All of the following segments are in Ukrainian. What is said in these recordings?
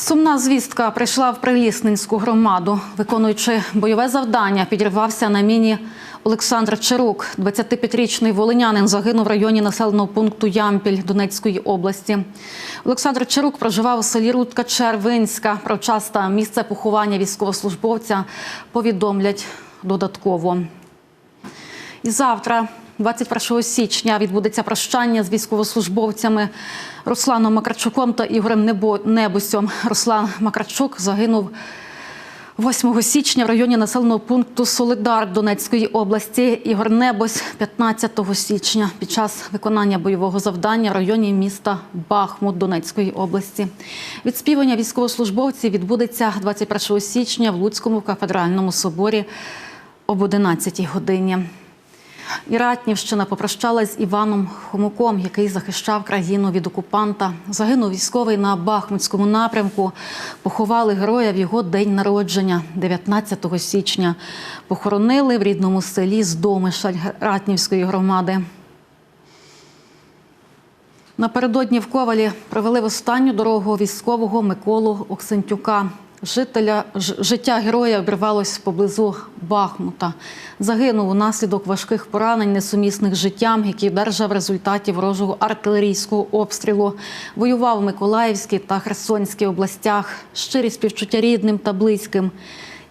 Сумна звістка прийшла в Прилісненську громаду. Виконуючи бойове завдання, підірвався на міні Олександр Чарук. 25-річний волинянин загинув в районі населеного пункту Ямпіль Донецької області. Олександр Чарук проживав у селі Рудка Червинська. Про час та місце поховання військовослужбовця повідомлять додатково. І завтра, 21 січня, відбудеться прощання з військовослужбовцями Русланом Макарчуком та Ігорем Небо- Руслан Макарчук загинув 8 січня в районі населеного пункту Солидар Донецької області. Ігор Небось 15 січня під час виконання бойового завдання в районі міста Бахмут Донецької області. Відспівання військовослужбовців відбудеться 21 січня в Луцькому кафедральному соборі об 11 годині. І Ратнівщина попрощалась з Іваном Хомуком, який захищав країну від окупанта. Загинув військовий на Бахмутському напрямку. Поховали героя в його день народження, 19 січня. Похоронили в рідному селі Здомишаль Ратнівської громади. Напередодні в Ковалі провели в останню дорогу військового Миколу Оксентюка. Жителя життя героя обірвалось поблизу Бахмута. Загинув унаслідок важких поранень, несумісних життям, які держав в результаті ворожого артилерійського обстрілу. Воював в Миколаївській та Херсонській областях. Щирі співчуття рідним та близьким.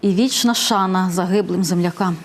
І вічна шана загиблим землякам.